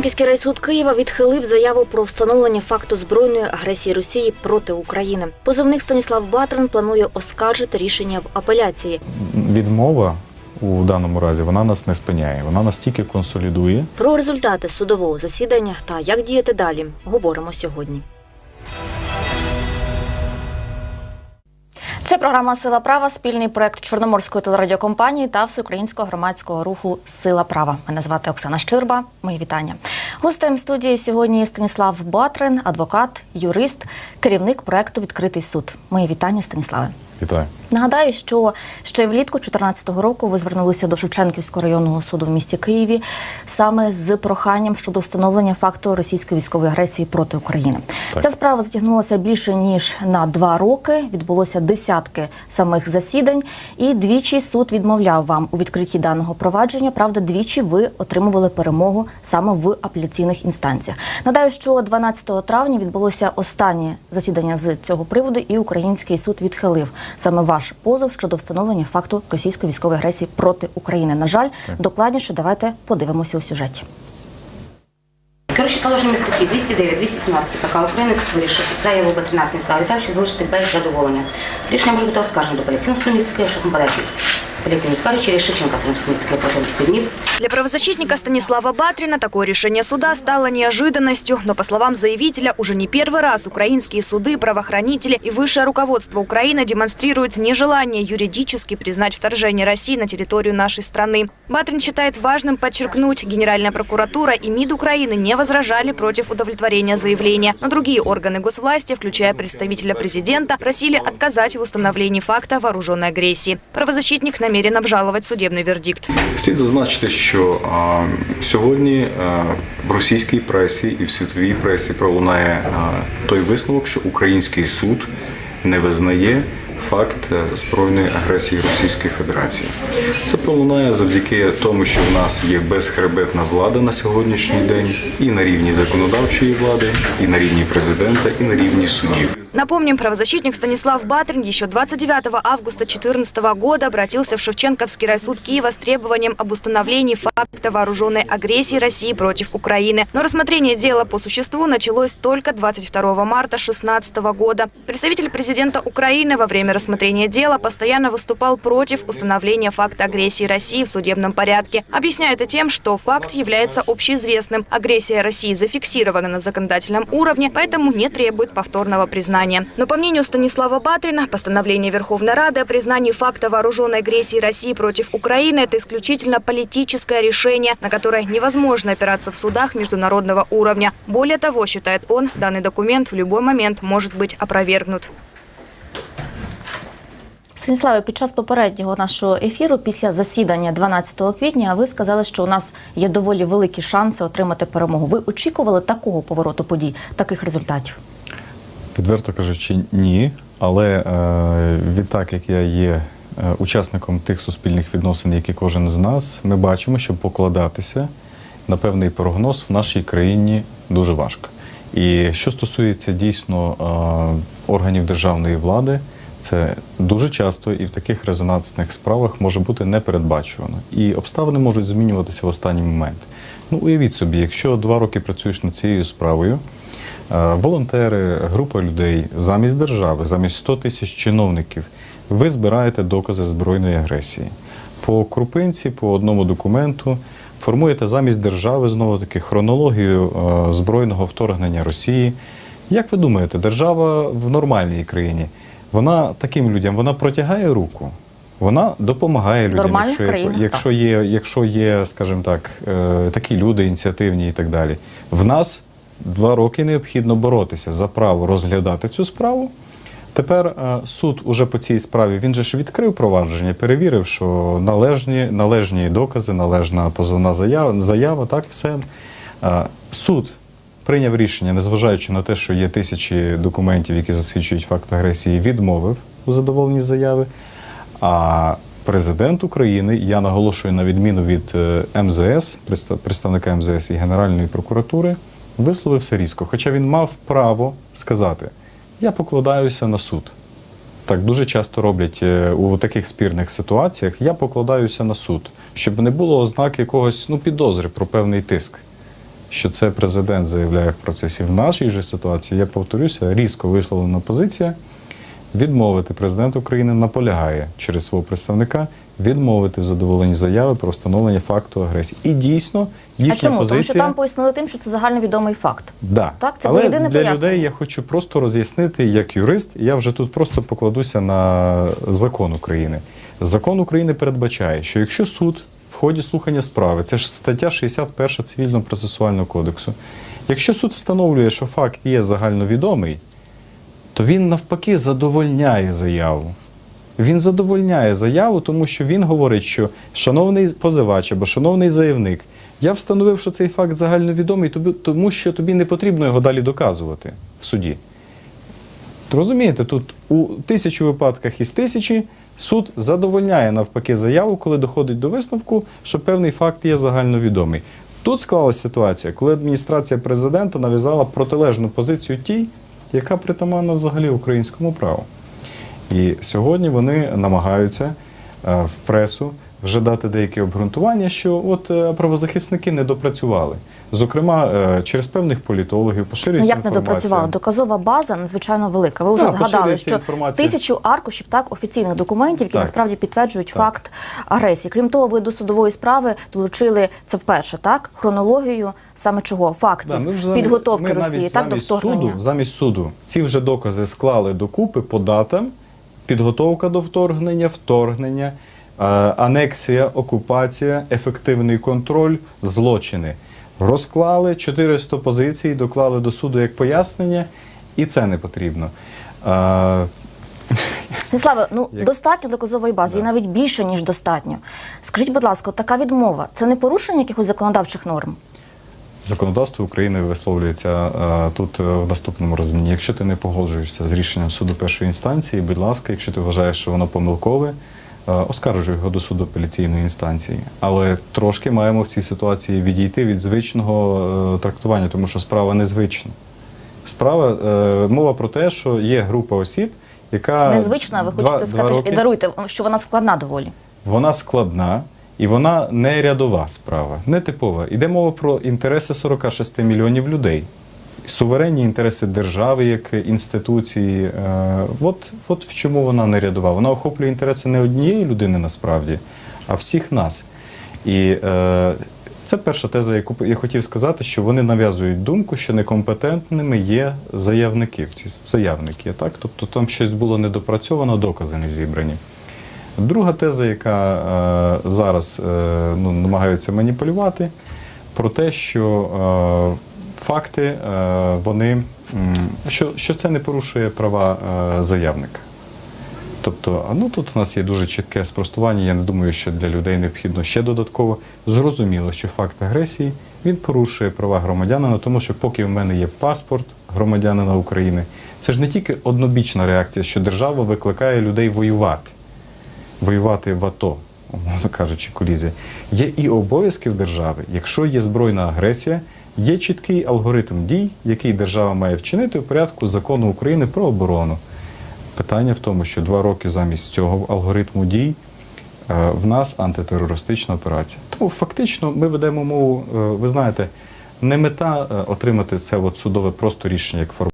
Шевченківський райсуд Києва відхилив заяву про встановлення факту збройної агресії Росії проти України. Позовник Станіслав Батрин планує оскаржити рішення в апеляції. Відмова у даному разі вона нас не спиняє. Вона нас тільки консолідує. Про результати судового засідання та як діяти далі говоримо сьогодні. Програма Сила права, спільний проект Чорноморської телерадіокомпанії та всеукраїнського громадського руху Сила права. Мене звати Оксана Щирба. Мої вітання. Гостем студії сьогодні Станіслав Батрин, адвокат, юрист, керівник проекту Відкритий суд. Мої вітання, Станіславе. Вітаю. Нагадаю, що ще влітку 2014 року ви звернулися до Шевченківського районного суду в місті Києві саме з проханням щодо встановлення факту російської військової агресії проти України. Так. Ця справа затягнулася більше ніж на два роки. Відбулося десятки самих засідань, і двічі суд відмовляв вам у відкритті даного провадження. Правда, двічі ви отримували перемогу саме в апеляційних інстанціях. Нагадаю, що 12 травня відбулося останнє засідання з цього приводу, і український суд відхилив саме ваш позов щодо встановлення факту російської військової агресії проти України. На жаль, докладніше давайте подивимося у сюжеті. Коротше, положення статті 209, 217 КК України суд вирішив заяву об 13 Слави Віталійовича залишити без задоволення. Рішення може бути оскаржено до апеляційного суду міста Києва шляхом подачі. Апеляційний скарги через Шевченка суд міста Києва протягом 10 днів. Для правозащитника Станислава Батрина такое решение суда стало неожиданностью, но, по словам заявителя, уже не первый раз украинские суды, правоохранители и высшее руководство Украины демонстрируют нежелание юридически признать вторжение России на территорию нашей страны. Батрин считает важным подчеркнуть, Генеральная прокуратура и МИД Украины не возражали против удовлетворения заявления, но другие органы госвласти, включая представителя президента, просили отказать в установлении факта вооруженной агрессии. Правозащитник намерен обжаловать судебный вердикт. Слід зазначити, а, сьогодні а, в російській пресі і в світовій пресі пролунає а, той висновок, що український суд не визнає факт е, збройної агресії Російської Федерації. Це пролунає завдяки тому, що в нас є безхребетна влада на сьогоднішній день і на рівні законодавчої влади, і на рівні президента, і на рівні судів. Напомним, правозащитник Станислав Батрин еще 29 августа 2014 года обратился в Шевченковский райсуд Киева с требованием об установлении факта вооруженной агрессии России против Украины. Но рассмотрение дела по существу началось только 22 марта 2016 года. Представитель президента Украины во время рассмотрения дела постоянно выступал против установления факта агрессии России в судебном порядке. Объясняя это тем, что факт является общеизвестным. Агрессия России зафиксирована на законодательном уровне, поэтому не требует повторного признания. Но по мнению Станислава Батрина, постановление Верховной Рады о признании факта вооруженной агрессии России против Украины – это исключительно политическое решение, на которое невозможно опираться в судах международного уровня. Более того, считает он, данный документ в любой момент может быть опровергнут. Станіславе, під час попереднього нашого ефіру, після засідання 12 квітня, ви сказали, що у нас є доволі великі шанси отримати перемогу. Ви очікували такого повороту подій, таких результатів? Відверто кажучи, ні. Але е, відтак, як я є е, учасником тих суспільних відносин, які кожен з нас, ми бачимо, що покладатися на певний прогноз в нашій країні дуже важко. І що стосується дійсно е, органів державної влади, це дуже часто і в таких резонансних справах може бути непередбачувано. І обставини можуть змінюватися в останній момент. Ну, уявіть собі, якщо два роки працюєш над цією справою, волонтери, група людей замість держави, замість 100 тисяч чиновників, ви збираєте докази збройної агресії. По крупинці, по одному документу формуєте замість держави знову таки хронологію е, збройного вторгнення Росії. Як ви думаєте, держава в нормальній країні? Вона таким людям вона протягає руку, вона допомагає людям, Нормальна якщо, є- країна, якщо є, якщо є, скажімо так, е, такі люди ініціативні і так далі. В нас два роки необхідно боротися за право розглядати цю справу. Тепер е, суд уже по цій справі він же ж відкрив провадження, перевірив, що належні, належні докази, належна позовна заява, заява так, все. Е, Суд прийняв рішення, незважаючи на те, що є тисячі документів, які засвідчують факт агресії, відмовив у задоволенні заяви. А президент України, я наголошую на відміну від е, МЗС, представ- представника МЗС і Генеральної прокуратури, висловився різко. Хоча він мав право сказати: я покладаюся на суд. Так дуже часто роблять е, у таких спірних ситуаціях. Я покладаюся на суд, щоб не було ознак якогось ну, підозри про певний тиск. що це президент заявляє в процесі. В нашій же ситуації, я повторюся, різко висловлена позиція. Відмовити президент України наполягає через свого представника відмовити в задоволенні заяви про встановлення факту агресії. І дійсно їхня а чому? позиція Тому що там пояснили тим, що це загальновідомий факт. Да. Так, це Але єдине для пояснення. людей я хочу просто роз'яснити як юрист. Я вже тут просто покладуся на закон України. Закон України передбачає, що якщо суд в ході слухання справи, це ж стаття 61 Цивільного процесуального кодексу, якщо суд встановлює, що факт є загальновідомий, то він навпаки задовольняє заяву. Він задовольняє заяву, тому що він говорить, що шановний позивач або шановний заявник, я встановив, що цей факт загальновідомий, тому що тобі не потрібно його далі доказувати в суді. Розумієте, тут у тисячу випадках із тисячі суд задовольняє навпаки заяву, коли доходить до висновку, що певний факт є загальновідомий. Тут склалася ситуація, коли адміністрація президента нав'язала протилежну позицію тій, яка притаманна взагалі українському праву. І сьогодні вони намагаються е, в пресу вже дати деякі обґрунтування, що от е, правозахисники не допрацювали. Зокрема, е, через певних політологів Ну як не допрацювали? Доказова база надзвичайно велика. Ви вже Так, згадали, поширюється що інформація. тисячу аркушів так офіційних документів, які Так. насправді підтверджують Так. факт агресії. Крім того, ви до судової справи долучили це вперше, так хронологію саме чого фактів Да, ми вже замі- підготовки ми Росії, так до вторгнення. Суду, замість суду ці вже докази склали докупи по датам, підготовка до вторгнення, вторгнення, анексія, окупація, ефективний контроль, злочини. Розклали 400 позицій, доклали до суду як пояснення, і це не потрібно. Е, Неславе, ну Як- достатньо доказової бази, і навіть більше ніж достатньо. Скажіть, будь ласка, така відмова це не порушення якихось законодавчих норм? Законодавство України висловлюється е, тут е, в наступному розумінні. Якщо ти не погоджуєшся з рішенням суду першої інстанції, будь ласка, якщо ти вважаєш, що воно помилкове, е, оскаржуй його до суду апеляційної інстанції. Але трошки маємо в цій ситуації відійти від звичного е, трактування, тому що справа незвична. Справа е, мова про те, що є група осіб, яка Незвична, ви хочете два сказати, роки- даруйте, що вона складна доволі. вона складна і вона не рядова справа, не типова. Іде мова про інтереси 46 мільйонів людей. Суверенні інтереси держави як інституції. Е, От, от в чому вона не рядова. Вона охоплює інтереси не однієї людини насправді, а всіх нас. І е, це перша теза, яку я хотів сказати, що вони нав'язують думку, що некомпетентними є заявники. Ці заявники, так? Тобто там щось було недопрацьовано, докази не зібрані. Друга теза, яка е, зараз е, ну, намагаються маніпулювати, про те, що е, факти е, вони що, що це не порушує права е, заявника. Тобто, ну тут у нас є дуже чітке спростування. Я не думаю, що для людей необхідно ще додатково. Зрозуміло, що факт агресії він порушує права громадянина, тому що поки в мене є паспорт громадянина України, це ж не тільки однобічна реакція, що держава викликає людей воювати, воювати в АТО, умовно кажучи, колізія. Є і обов'язки в держави, якщо є збройна агресія. Є чіткий алгоритм дій, який держава має вчинити у порядку закону України про оборону. Питання в тому, що два роки замість цього алгоритму дій е, в нас антитерористична операція. Тому фактично ми ведемо мову, е, ви знаєте, не мета е, отримати це от судове просто рішення як формальне.